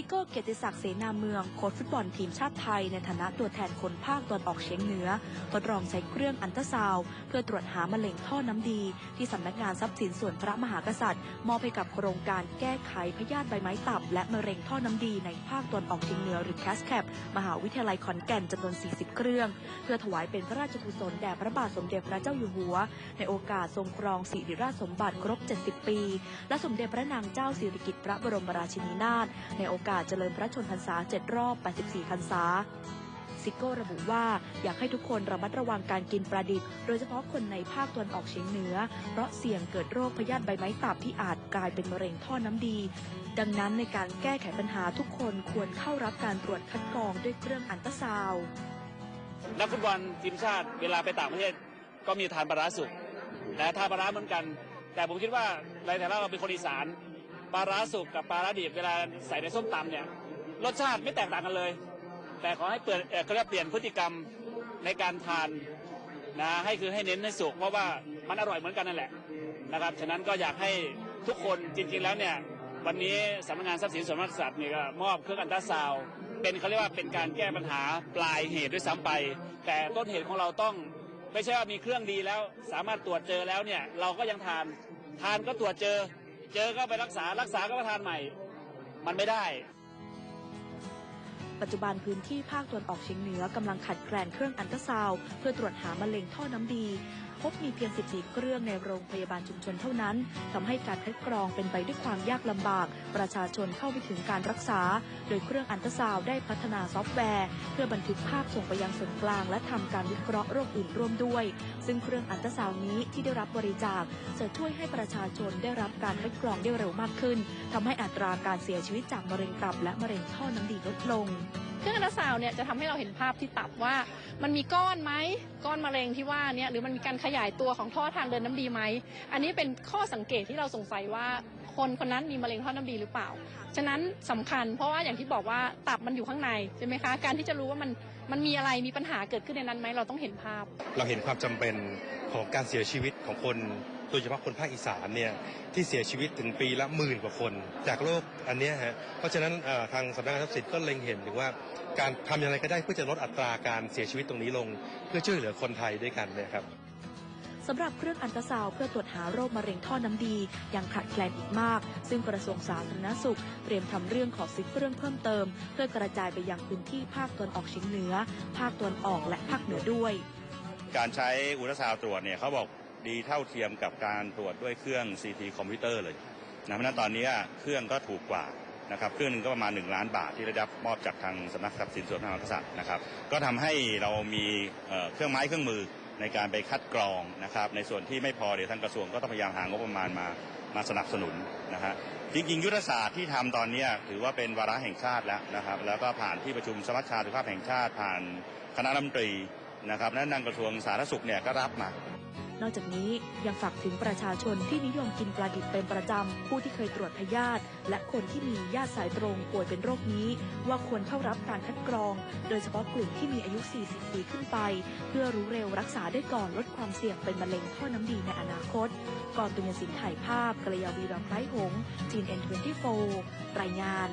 ซิโก้เกียรติศักดิ์เสนาเมืองโค้ชฟุตบอลทีมชาติไทยในฐานะตัวแทนคนภาคตะวันออกเฉียงเหนือทดลองใช้เครื่องอันตราซาว เพื่อตรวจหามะเร็งท่อน้ำดี ที่สำนักงานทรัพย์สินส่วนพระมหากษัตริย์ มอบให้กับโครงการแก้ไขพยาธิใบไม้ตับ และมะเร็งท่อน้ำดีในภาคตะวันออกเฉียงเหนือหรือ c a s c a p มหาวิทยาลัยขอนแก่นจำนวน 40 เครื่อง เพื่อถวายเป็นพระราชกุศลแด่พระบาทสมเด็จพระเจ้าอยู่หัว ในโอกาสทรงครองสิริราชสมบัติครบ 70 ปี และสมเด็จพระนางเจ้าสิริกิติ์พระบรมราชินีนาถในโอกาสการเจริญพระชนพรรษา 7 รอบ 84 พรรษา ซิโก้ระบุว่าอยากให้ทุกคนระมัดระวังการกินปลาดิบ โดยเฉพาะคนในภาคตะวันออกเฉียงเหนือ เพราะเสี่ยงเกิดโรคพยาธิใบไม้ตับที่อาจกลายเป็นมะเร็งท่อน้ำดี ดังนั้นในการแก้ไขปัญหาทุกคนควรเข้ารับการตรวจคัดกรองด้วยเครื่องอันตราซาวด์นักฟุตบอลทีมชาติเวลาไปต่างประเทศก็มีทานปลาร้าสุกและทานปลาร้าเหมือนกัน แต่ผมคิดว่าในฐานะเราเป็นคนอีสาน ปลาร้าสุกกับปลาร้าดิบเวลาใส่ในส้มตำเนี่ยรสชาติไม่แตกต่างกันเลย แต่ขอให้เปลี่ยนเอ่อเขาเรียกเปลี่ยนพฤติกรรมในการทานนะให้คือให้เน้นให้สุกเพราะว่ามันอร่อยเหมือนกันนั่นแหละนะครับฉะนั้นก็อยากให้ทุกคนจริงๆแล้วเนี่ยวันนี้สำนักงานทรัพย์สินส่วนมากษัตริย์เนี่ยก็มอบเครื่องอันตราซาวด์เป็นเขาเรียกว่าเป็นการแก้ปัญหาปลายเหตุด้วยซ้ำไป แต่ต้นเหตุของเราต้อง ไม่ใช่ว่ามีเครื่องดีแล้ว สามารถตรวจเจอแล้วเนี่ยเราก็ยังทานทานก็ตรวจเจอ เจอก็ไปรักษารักษาก็มาทานใหม่ มันไม่ได้ ปัจจุบันพื้นที่ภาคตะวันออกเฉียงเหนือกำลังขัดแคลนเครื่องอันตราซาวเพื่อตรวจหามะเร็งท่อน้ำดี พบมีเพียง 14 เครื่องในโรงพยาบาลชุมชนเท่านั้นทำให้การคัดกรองเป็นไปด้วยความยากลำบาก ประชาชนเข้าไปถึงการรักษา โดยเครื่องอันตราซาวได้พัฒนาซอฟต์แวร์ เพื่อบันทึกภาพส่งไปยังส่วนกลาง และทำการวิเคราะห์โรคอื่นร่วมด้วย ซึ่งเครื่องอันตราซาวนี้ที่ได้รับบริจาคจะช่วยให้ประชาชนได้รับการคัดกรองได้เร็วมากขึ้นทำให้อัตราการเสียชีวิตจากมะเร็งตับและมะเร็งท่อน้ำดีลดลง รื่องอันตราซาวน์เนี่ยจะทำให้เราเห็นภาพที่ตับว่า มันมีก้อนไหมก้อนมะเร็งที่ว่าเนี่ยหรือมันมีการขยายตัวของท่อทางเดินน้ำดีไหมอันนี้เป็นข้อสังเกตที่เราสงสัยว่าคนคนนั้นมีมะเร็งท่อน้ำดีหรือเปล่า ฉะนั้นสำคัญเพราะว่าอย่างที่บอกว่าตับมันอยู่ข้างในใช่ไหมคะ การที่จะรู้ว่ามันมันมีอะไรมีปัญหาเกิดขึ้นในนั้นไหมเราต้องเห็นภาพ เราเห็นความจำเป็น ของการเสียชีวิตของคนโดยเฉพาะคนภาคอีสานเนี่ยที่เสียชีวิตถึงปีละหมื่นกว่าคน จากโรคอันนี้ฮะเพราะฉะนั้นทางสำนักงานทรัพย์สินก็เล็งเห็นถึงว่าการทำอย่างไรก็ได้เพื่อจะลดอัตราการเสียชีวิตตรงนี้ลง เพื่อช่วยเหลือคนไทยด้วยกันนยครับสำหรับเครื่องอันตราซาวด์เพื่อตรวจหาโรคมะเร็งท่อน้ำดี ยังขาดแคลนอีกมาก ซึ่งกระทรวงสาธารณสุข เตรียมทำเรื่องขอซื้อเครื่องเพิ่มเติม เพื่อกระจายไปยังพื้นที่ภาคตะวันออกเฉียงเหนือ ภาคตะวันออกและภาคเหนือด้วย การใช้อุลตราซาวด์ตรวจเนี่ยเขาบอกดีเท่าเทียมกับการตรวจด้วยเครื่อง CT คอมพิวเตอร์เลยนะเพราะฉะนั้นตอนนี้เครื่องก็ถูกกว่านะครับเครื่องหนึงก็ประมาณ 1 ล้านบาทที่ได้รับมอบจากทางสำนักทรัพย์สินส่วนพระมหากษัตริย์นะครับก็ทำให้เรามีเครื่องไม้เครื่องมือในการไปคัดกรองนะครับในส่วนที่ไม่พอเดี๋ยวทางกระทรวงก็ต้องพยายามหางบประมาณมามาสนับสนุนนะฮะจริงๆ ยุทธศาสตร์ที่ทำตอนนี้ถือว่าเป็นวาระแห่งชาติแล้วนะครับแล้วก็ผ่านที่ประชุมสมัชชาสุขภาพแห่งชาติผ่านคณะรัฐมนตรี นะครับและทางกระทรวงสาธารณสุขเนี่ยก็รับมานอกจากนี้ยังฝากถึงประชาชนที่นิยมกินปลาดิบเป็นประจำ ผู้ที่เคยตรวจพยาธิและคนที่มีญาติสายตรงป่วยเป็นโรคนี้ ว่าควรเข้ารับการคัดกรอง โดยเฉพาะกลุ่มที่มีอายุ 40 ปีขึ้นไป เพื่อรู้เร็วรักษาได้ก่อนลดความเสี่ยงเป็นมะเร็งท่อน้ำดีในอนาคต ก่อนตุนยสินถ่ายภาพกระยาวีรำไร้หงส์จีนเอ็น24รายงาน